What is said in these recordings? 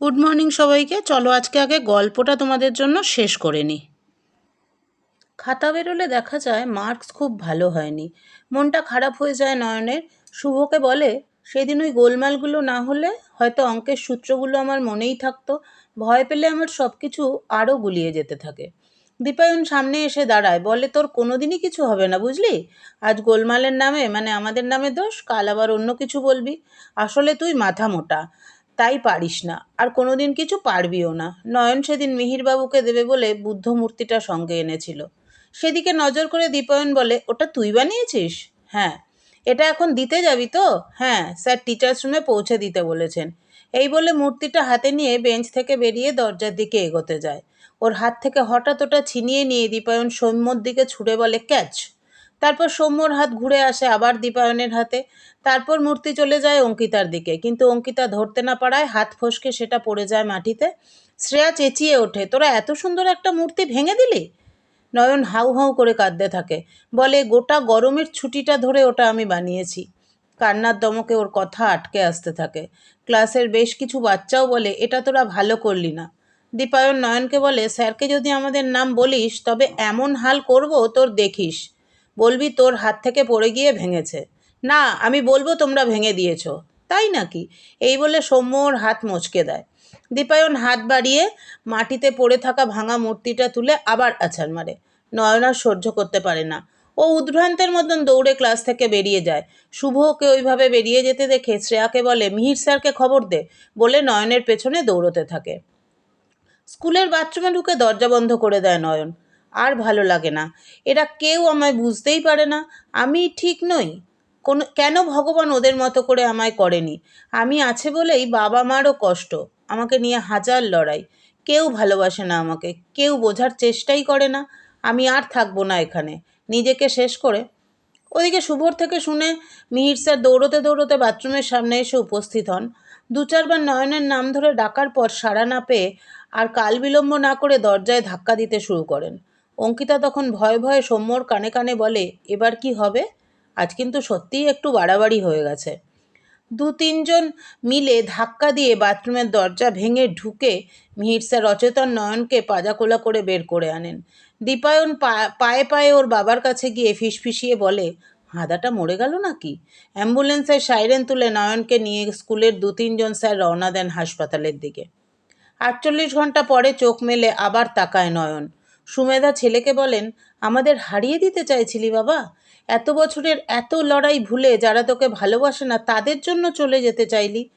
Good morning সবাইকে। চলো আজকে আগে গল্পটা তোমাদের জন্য শেষ করে নিই খাতা বেরোলে দেখা যায় মার্কস খুব ভালো হয়নি। মনটা খারাপ হয়ে যায় নয়নের। শুভকে বলে, সেদিন ওই গোলমালগুলো না হলে হয়তো অঙ্কের সূত্রগুলো আমার মনেই থাকতো। ভয় পেলে আমার সব কিছু আরও গুলিয়ে যেতে থাকে। দীপায়ন সামনে এসে দাঁড়ায়। বলে, তোর কোনোদিনই কিছু হবে না, বুঝলি? আজ গোলমালের নামে মানে আমাদের নামে দোষ, কাল আবার অন্য কিছু বলবি। আসলে তুই মাথা মোটা। তাই পারিস না। আর কোনোদিন কিছু পারবিও না। নয়ন সেদিন মিহিরবাবুকে দেবে বলে বুদ্ধ মূর্তিটা সঙ্গে এনেছিল। সেদিকে নজর করে দীপায়ন বলে, ওটা তুই বানিয়েছিস? হ্যাঁ। এটা এখন দিতে যাবি তো? হ্যাঁ। স্যার, টিচার্স রুমে পৌঁছে দিতে বলেছেন। এই বলে মূর্তিটা হাতে নিয়ে বেঞ্চ থেকে বেরিয়ে দরজার দিকে এগোতে যায়। ওর হাত থেকে হঠাৎ ওটা ছিনিয়ে নিয়ে দীপায়ন সৌম্যর দিকে ছুড়ে বলে, ক্যাচ। তারপর সৌম্যর হাত ঘুরে আসে আবার দীপায়নের হাতে। তারপর মূর্তি চলে যায় অঙ্কিতার দিকে। কিন্তু অঙ্কিতা ধরতে না পারায় হাত ফসকে সেটা পড়ে যায় মাটিতে। শ্রেয়া চেঁচিয়ে ওঠে, তোরা এত সুন্দর একটা মূর্তি ভেঙে দিলি? নয়ন হাউ হাউ করে কাঁদতে থাকে। বলে, গোটা গরমের ছুটিটা ধরে ওটা আমি বানিয়েছি। কান্নার দমকে ওর কথা আটকে আসতে থাকে। ক্লাসের বেশ কিছু বাচ্চাও বলে, এটা তোরা ভালো করলি না। দীপায়ন নয়নকে বলে, স্যারকে যদি আমাদের নাম বলিস, তবে এমন হাল করব তোর দেখিস। বলবি তোর হাত থেকে পড়ে গিয়ে ভেঙেছে। না, আমি বলব তোমরা ভেঙে দিয়েছ। তাই নাকি? এই বলে সৌম্য ওর হাত মচকে দেয়। দীপায়ন হাত বাড়িয়ে মাটিতে পড়ে থাকা ভাঙা মূর্তিটা তুলে আবার আছাড় মারে। নয়ন সহ্য করতে পারে না। ও উদ্ভ্রান্তের মতন দৌড়ে ক্লাস থেকে বেরিয়ে যায়। শুভকে ওইভাবে বেরিয়ে যেতে দেখে শ্রেয়াকে বলে, মিহির স্যারকে খবর দে। বলে নয়নের পেছনে দৌড়তে থাকে। স্কুলের বাথরুমে ঢুকে দরজা বন্ধ করে দেয় নয়ন। আর ভালো লাগে না। এরা কেউ আমায় বুঝতেই পারে না। আমি ঠিক নই। কোনো, কেন ভগবান ওদের মতো করে আমায় করেনি? আমি আছে বলেই বাবা মারও কষ্ট। আমাকে নিয়ে হাজার লড়াই। কেউ ভালোবাসে না আমাকে। কেউ বোঝার চেষ্টাই করে না। আমি আর থাকব না এখানে। নিজেকে শেষ করে। ওদিকে শুভর থেকে শুনে মিহির স্যার দৌড়তে দৌড়তে বাথরুমের সামনে এসে উপস্থিত হন। দু চারবার নয়নের নাম ধরে ডাকার পর সাড়া না পেয়ে আর কাল বিলম্ব না করে দরজায় ধাক্কা দিতে শুরু করেন। অঙ্কিতা তখন ভয়ে ভয়ে সৌম্যর কানে কানে বলে, এবার কি হবে? আজ কিন্তু সত্যিই একটু বাড়াবাড়ি হয়ে গেছে। দু তিনজন মিলে ধাক্কা দিয়ে বাথরুমের দরজা ভেঙে ঢুকে মিহির স্যার অচেতন নয়নকে পাজাকোলা করে বের করে আনেন। দীপায়ন পায়ে পায়ে ওর বাবার কাছে গিয়ে ফিসফিসিয়ে বলে হাদাটা মরে গেল নাকি? অ্যাম্বুলেন্সের সাইরেন তুলে নয়নকে নিয়ে স্কুলের দু তিনজন স্যার রওনা দেন হাসপাতালের দিকে। আটচল্লিশ ঘণ্টা পরে চোখ মেলে আবার তাকায় নয়ন। সুমেধা ছেলেকে বলেন, আমাদের হারিয়ে দিতে চাইছিলি বাবা। এত বছরের এত লড়াই ভুলে যারা তোকে ভালোবাসে না, তাদের জন্য চলে যেতে চাইলি।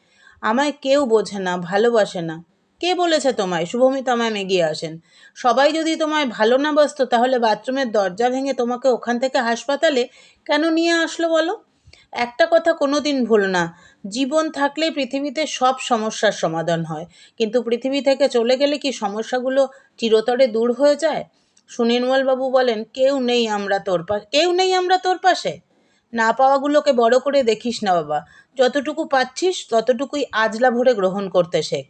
আমায় কেউ বোঝে না, ভালোবাসে না। কে বলেছে তোমায়? শুভমিতা আমায় এগিয়ে আসেন। সবাই যদি তোমায় ভালো না বাসতো, তাহলে বাথরুমের দরজা ভেঙে তোমাকে ওখান থেকে হাসপাতালে কেন নিয়ে আসলো বলো? একটা কথা কোনো দিন ভুল না, জীবন থাকলে পৃথিবীতে সব সমস্যার সমাধান হয়। কিন্তু পৃথিবী থেকে চলে গেলে কি সমস্যাগুলো চিরতরে দূর হয়ে যায়? সুনির্মলবাবু বলেন, কেউ নেই আমরা তোর পাশে কেউ নেই আমরা তোর পাশে। না পাওয়াগুলোকে বড় করে দেখিস না বাবা। যতটুকু পাচ্ছিস, ততটুকুই আজলা ভরে গ্রহণ করতে শেখ।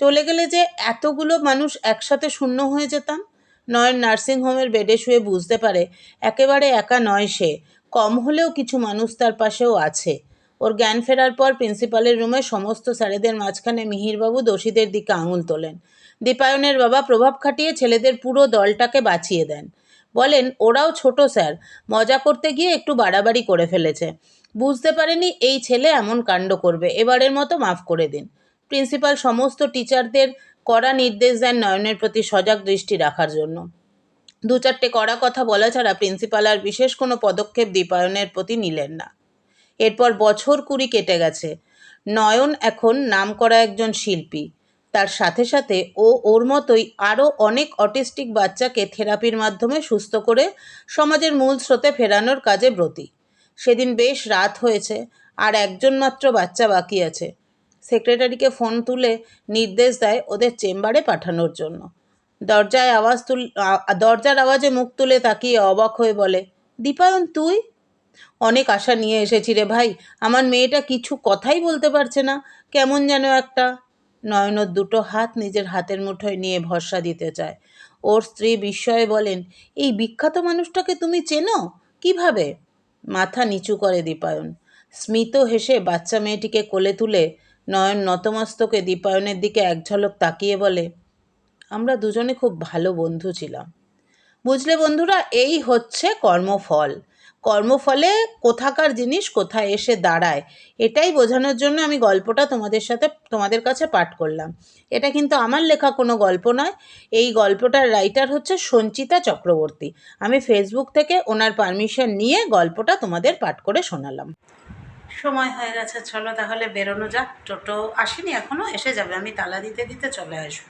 চলে গেলে যে এতগুলো মানুষ একসাথে শূন্য হয়ে যেতাম? নয় নার্সিংহোমের বেডে শুয়ে বুঝতে পারে, একেবারে একা নয় সে। কম হলেও কিছু মানুষ তার পাশেও আছে। ওর জ্ঞান ফেরার পর প্রিন্সিপালের রুমে সমস্ত স্যারেদের মাঝখানে মিহিরবাবু দোষীদের দিকে আঙুল তোলেন। দীপায়নের বাবা প্রভাব খাটিয়ে ছেলেদের পুরো দলটাকে বাঁচিয়ে দেন। বলেন, ওরাও ছোট, স্যার। মজা করতে গিয়ে একটু বাড়াবাড়ি করে ফেলেছে। বুঝতে পারেনি এই ছেলে এমন কাণ্ড করবে। এবারের মতো মাফ করে দিন। প্রিন্সিপাল সমস্ত টিচারদের কড়া নির্দেশ দেন নয়নের প্রতি সজাগ দৃষ্টি রাখার জন্য। দু চারটে কড়া কথা বলা ছাড়া প্রিন্সিপাল আর বিশেষ কোনো পদক্ষেপ দীপায়নের প্রতি নিলেন না। এরপর বছর কুড়ি কেটে গেছে। নয়ন এখন নাম করা একজন শিল্পী। তার সাথে সাথে ও ওর মতোই আরও অনেক অটিস্টিক বাচ্চাকে থেরাপির মাধ্যমে সুস্থ করে সমাজের মূল স্রোতে ফেরানোর কাজে ব্রতী। সেদিন বেশ রাত হয়েছে আর একজন মাত্র বাচ্চা বাকি আছে। সেক্রেটারিকে ফোন তুলে নির্দেশ দেয় ওদের চেম্বারে পাঠানোর জন্য। দরজায় আওয়াজ তুল দরজার আওয়াজে মুখ তুলে তাকিয়ে অবাক হয়ে বলে, দীপায়ন, তুই? অনেক আশা নিয়ে এসেছি রে ভাই। আমার মেয়েটা কিছু কথাই বলতে পারছে না। কেমন যেন একটা নয়নর দুটো হাত নিজের হাতের মুঠোয় নিয়ে ভরসা দিতে চায়। ওর স্ত্রী বিস্ময়ে বলেন, এই বিখ্যাত মানুষটাকে তুমি চেনো? কীভাবে? মাথা নিচু করে দীপায়ন। স্মিত হেসে বাচ্চা মেয়েটিকে কোলে তুলে নয়ন নতমস্তকে দীপায়নের দিকে এক ঝলক তাকিয়ে বলে আমরা দুজনে খুব ভালো বন্ধু ছিলাম। বুঝলে বন্ধুরা, এই হচ্ছে কর্মফল। কর্মফলে কোথাকার জিনিস কোথায় এসে দাঁড়ায়, এটাই বোঝানোর জন্য আমি গল্পটা তোমাদের সাথে, তোমাদের কাছে পাঠ করলাম। এটা কিন্তু আমার লেখা কোনো গল্প নয়। এই গল্পটার রাইটার হচ্ছে সঞ্চিতা চক্রবর্তী। আমি ফেসবুক থেকে ওনার পারমিশন নিয়ে গল্পটা তোমাদের পাঠ করে শোনালাম। সময় হয়ে গেছে, চলো তাহলে বেরোনো যাক। টোটো আসেনি এখনও এসে যাবে। আমি তালা দিতে দিতে চলে আসব।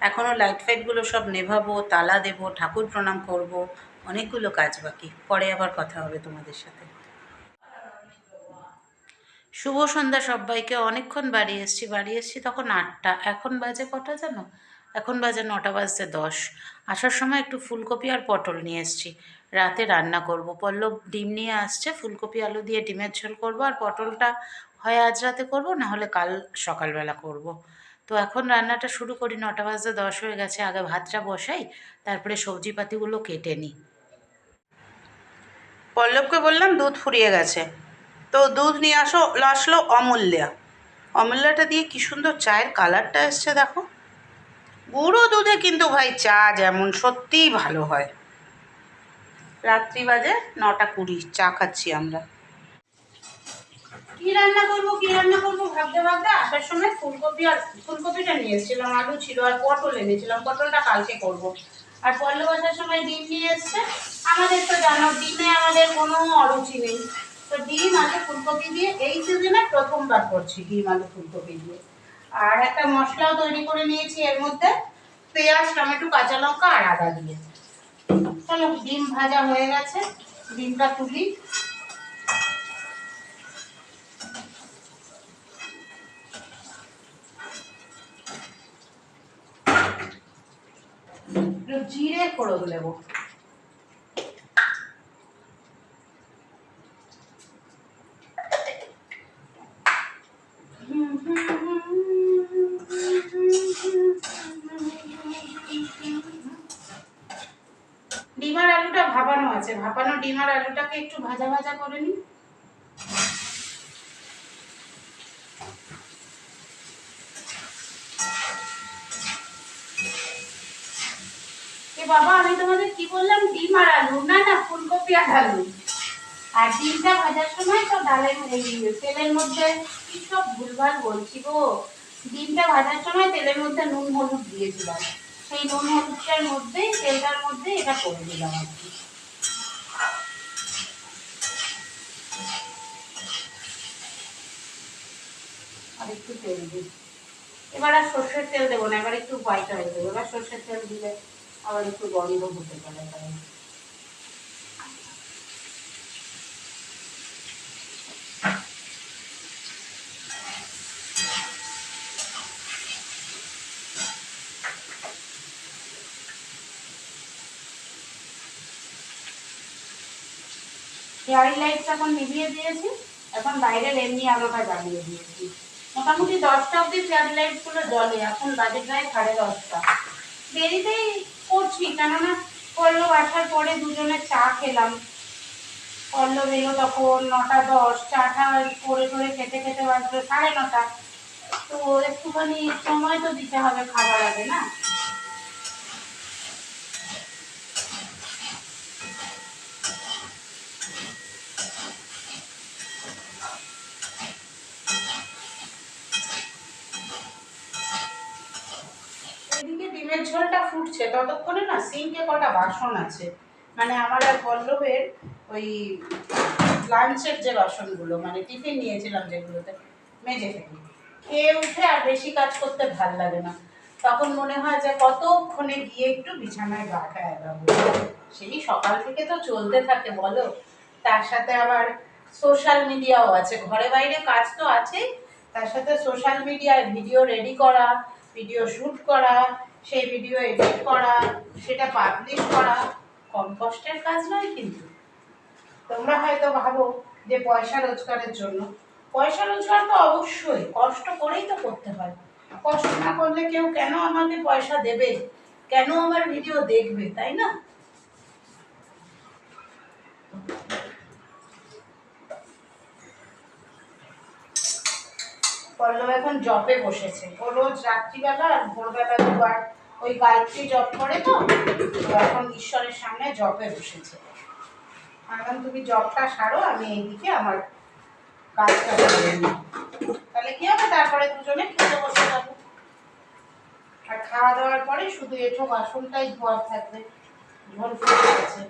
এখনও লাইট ফাইটগুলো সব নেভাবো, তালা দেবো, ঠাকুর প্রণাম করব, অনেকগুলো কাজ বাকি। পরে আবার কথা হবে তোমাদের সাথে। শুভ সন্ধ্যা সবাইকে, অনেকক্ষণ বাড়ি এসেছি। বাড়ি এসেছি তখন আটটা। এখন বাজে কটা জানো? এখন বাজে নটা বাজতে দশ। আসার সময় একটু ফুলকপি আর পটল নিয়ে এসছি। রাতে রান্না করব। পল্লব ডিম নিয়ে আসছে, ফুলকপি, আলু দিয়ে ডিমের ঝোল করব, আর পটলটা হয় আজ রাতে করব, না হলে কাল সকালবেলা করব। তো এখন রান্নাটা শুরু করি, নটা বাজতে দশ হয়ে গেছে, আগে ভাতটা বসাই, তারপরে সবজিপাতিগুলো কেটে নিই। পল্লবকে বললাম দুধ ফুরিয়ে গেছে। তো দুধ নিয়ে আসো, আসলো অমূল্যা। অমূল্যাটা দিয়ে কি সুন্দর চায়ের কালারটা এসছে, দেখো। গুঁড়ো দুধে কিন্তু ভাই চা যেমন, সত্যিই ভালো হয়। রাত্রি বাজে নটা কুড়ি, চা খাচ্ছি আমরা। কি রান্না করব, কি রান্না করব ভাবতে ভাবতে আসার সময় ফুলকপি আর ফুলকপিটা নিয়ে এসেছিলাম, আলু ছিল আর পটল এনেছিলাম, পটলটা কালকে করব। আর পল্লব আসার সময় ডিম নিয়ে এসছে। আমাদের তো জানো, ডিমে আমাদের কোনো অরুচি নেই। তো ডিম, আলু, ফুলকপি দিয়ে এই সিজনে প্রথমবার করছি ডিম, আলু, ফুলকপি দিয়ে। আর একটা মশলাও তৈরি করে নিয়েছি, এর মধ্যে পেঁয়াজ, টমেটো, কাঁচা লঙ্কা আর আদা দিয়ে। চলো, ডিম ভাজা হয়ে গেছে। ডিমটা তুলি। gire con los levotes বাবা, আমি তোমাদের কি বললাম? ডিম আর আলু। না না, ফুলকপি আর আলু। আর ডিমটা ভাজার সময় তো ডালের এই তেলের মধ্যে কি সব ভুলভাল বলছি গো? ডিমটা ভাজার সময় তেলের মধ্যে নুন, হলুদ দিয়েছিলাম সেই নুন হলুদটার মধ্যেই তেলটার মধ্যে এটা করে দিলাম আর কি। আর একটু তেল দিই। এবার আর সর্ষের তেল দেবো না, এবার একটু হোয়াইট হয়ে দেবো এবার সর্ষের তেল দিলে আবার একটু গন্ধ হতে পারে ফেয়ারি লাইটস এখন নিভিয়ে দিয়েছি, এখন বাইরের এমনি আলোটা জ্বালিয়ে দিয়েছি। মোটামুটি দশটা অবধি ফেয়ারি লাইটসগুলো জ্বলে, এখন বাজে প্রায় সাড়ে দশটা। দেরিতেই করছি, কেননা পল্লব আসার পরে দুজনে চা খেলাম। পল্লব এলো তখন নটা দশ চাটা করে করে খেতে খেতে বাজলো সাড়ে নটা। তো একটুখানি সময় তো দিতে হবে খাবার আগে না। ডিমের ঝোলটা ফুটছে, ততক্ষণে না সিঙ্কে কটা বাসন আছে। মানে আমার আর পল্লবের ওই লাঞ্চের যে বাসনগুলো মানে টিফিন নিয়েছিলাম যেগুলোতে, মেজে ফেলি। খেয়ে উঠে আর বেশি কাজ করতে ভালো লাগে না। তখন মনে হয় যে কতক্ষণে গিয়ে একটু বিছানায় গা এগাবো সেই সকাল থেকে তো চলতে থাকে, বলো। তার সাথে আবার সোশ্যাল মিডিয়াও আছে। ঘরে বাইরে কাজ তো আছেই। তার সাথে সোশ্যাল মিডিয়ায় ভিডিও রেডি করা, ভিডিও শ্যুট করা সেই ভিডিও এডিট করা, সেটা পাবলিশ করা, কম কষ্টের কাজ নয় কিন্তু। তোমরা হয়তো ভাবো যে পয়সা রোজগারের জন্য। পয়সা রোজগার তো অবশ্যই, কষ্ট করেই তো করতে হয়। কষ্ট না করলে কেউ কেন আমাকে পয়সা দেবে? কেন আমার ভিডিও দেখবে, তাই না? পল্লব এখন জবে বসেছে। ও রোজ রাত্রিবেলা আর ভোরবেলা দুবার ওই গায়ত্রী জপ করে তো এখন ঈশ্বরের সামনে জবে বসেছে। এখন তুমি জবটা সারো, আমি এইদিকে আমার কাজটা করে তাহলে কি হবে? তারপরে দুজনে খেতে বসে যাব। আর খাওয়া দাওয়ার পরে শুধু এঁঠো বাসনটাই ধোয়ার থাকবে। ঝোল ফুটে গেছে।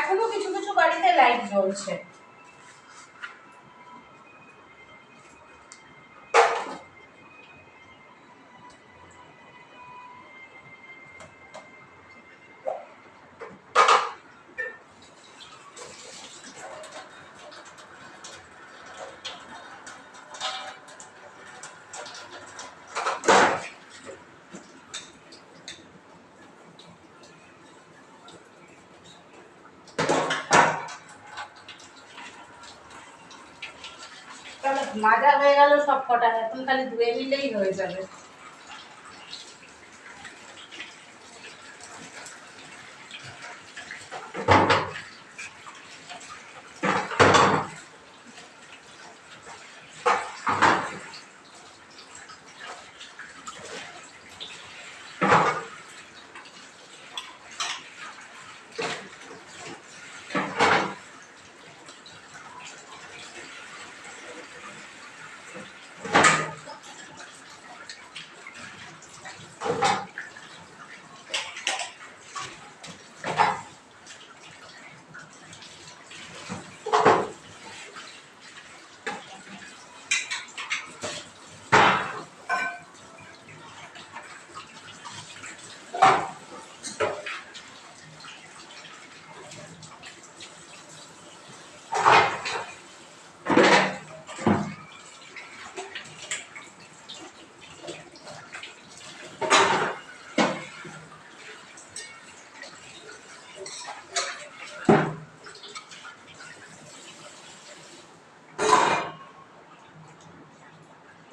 এখনও কিছু কিছু বাড়িতে লাইট জ্বলছে তাহলে মাজা হয়ে গেল সব কটা। এখন খালি ধুয়ে নিলেই হয়ে যাবে।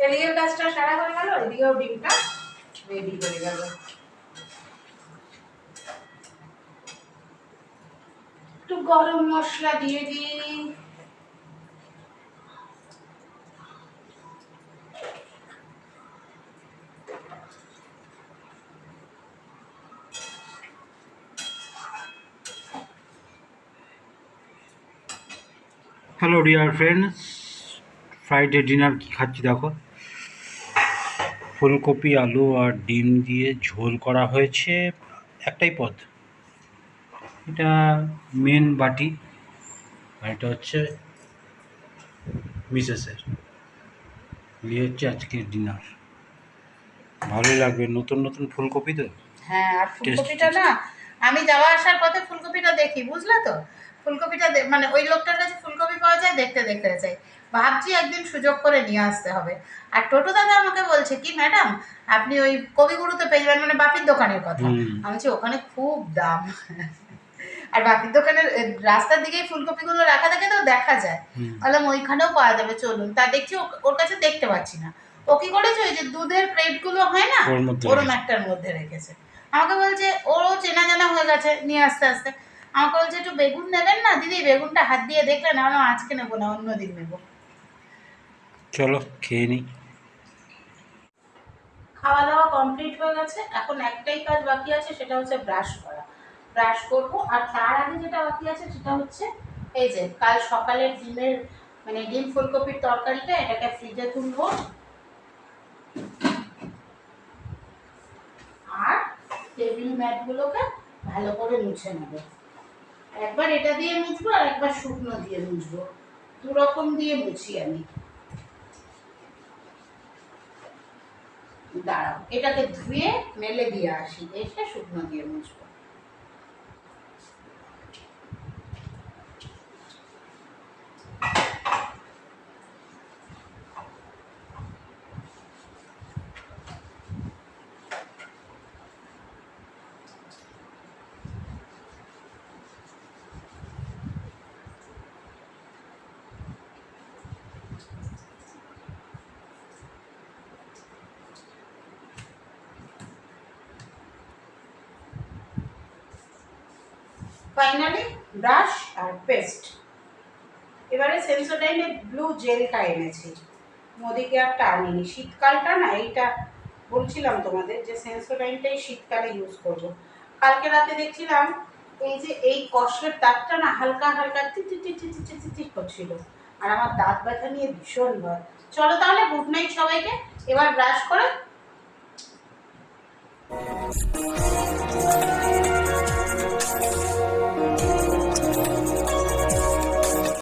এদিকের কাজটা সারা হয়ে গেল, এদিকেও ডিমটা রেডি হয়ে গেল। একটু গরম মশলা দিয়ে দিই। Hello dear friends Friday dinner কি খাচ্ছি দেখো? ফুলকপি আলু আর ডিম দিয়ে ঝোল করা হয়েছে একটাই পদ। এটা মেন বাটি আর এটা হচ্ছে মিসেসের এই হচ্ছে আজকের ডিনার ভালোই লাগবে। নতুন নতুন ফুলকপি তো? হ্যাঁ আর ফুলকপিটা না আমি যাওয়া আসার পথে ফুলকপিটা দেখি বুঝলে তো? ফুলকপিটা মানে ওই লোকটার কাছে ফুলকপি পাওয়া যায় দেখতে দেখতে যাই ভাবছি একদিন সুযোগ করে নিয়ে আসতে হবে। আর টোটো দাদা আমাকে বলছে কি ম্যাডাম আপনি ওই কবিগুরুতে পেয়ে যাবেন মানে বাপির দোকানের কথা। আমি বলছি ওখানে খুব দাম। আর বাপির দোকানের রাস্তার দিকেই ফুলকপিগুলো রাখা থাকে তো দেখা যায়। বললাম ওইখানেও পাওয়া যাবে চলুন। তা দেখছি ওর কাছে দেখতে পাচ্ছি না। ও কি করেছে ওই যে দুধের প্লেটগুলো হয় না ওর ওরম একটার মধ্যে রেখেছে। আমাকে বলছে ওরও চেনা জানা হয়ে গেছে নিয়ে আস্তে আস্তে। আমাকে বলছে একটু বেগুন নেবেন না? দিদি বেগুনটা হাত দিয়ে দেখলেন আমি আজকে নেব না অন্য দিন নেব। চলো, খেয়ে নিই। খাওয়া দাওয়া কমপ্লিট হয়ে গেছে। এখন একটাই কাজ বাকি আছে, সেটা হচ্ছে ব্রাশ করা। ব্রাশ করব, আর তার আগে যেটা বাকি আছে, সেটা হচ্ছে এই যে, কাল সকালের ডিমের মানে ডিম ফুলকপির তরকারিটা, এটাকে ফ্রিজে তুলবো। আর টেবিল ম্যাটগুলোকে ভালো করে মুছে নেব। একবার এটা দিয়ে মুছবো, আর একবার শুকনো দিয়ে মুছবো। দু রকম দিয়ে মুছি আমি। দাঁড়াও এটাকে ধুয়ে মেলে দিয়ে আসি এসে শুকনো দিয়ে মুছবো। ফাইনালি ব্রাশ আর পেস্ট এবারে সেন্সোডাইনের ব্লু জেলটা এনেছি। মোদিকে একটা আনিনি শীতকালটা না, এইটা বলছিলাম তোমাদের যে সেন্সোডাইনটাই শীতকালে ইউজ করব। কালকে রাতে দেখছিলাম এই যে এই কষ্টের দাঁতটা না হালকা হালকা করছিল। আর আমার দাঁত ব্যথা নিয়ে ভীষণ ভয়। চলো তাহলে গুড নাইট সবাইকে। এবার ব্রাশ করে